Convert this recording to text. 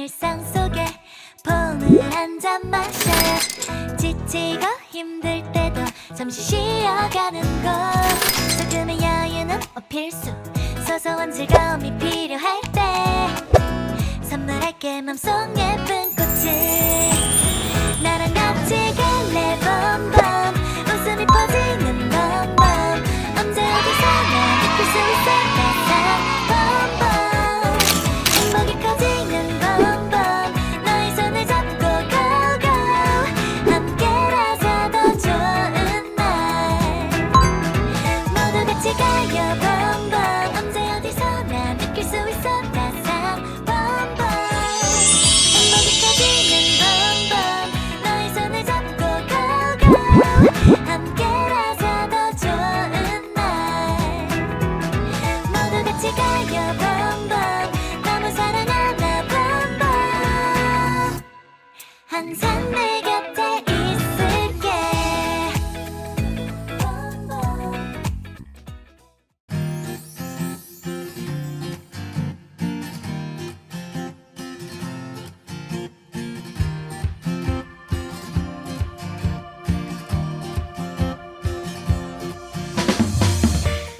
일상 속에 폰을 한 잔 마셔요 지치고 힘들 때도 잠시 쉬어가는 곳 조금의 여유는 뭐 필수 소소한 즐거움이 필요할 때. 선물할게 맘속 예쁜 꽃을. 나랑 같이 갈래 봄봄. 웃음이 퍼지는 봄봄. 언제 어디서나 느낄 그 수 있을 때 같이 가요. 범범 언제 어디서나 느낄 수 있어 따스한 범범 행복이 터지는 범범 너의 손을 잡고 고고 함께라서 더 좋은 날. 모두 같이 가요. 범범 너무 사랑하나 범범 항상 내가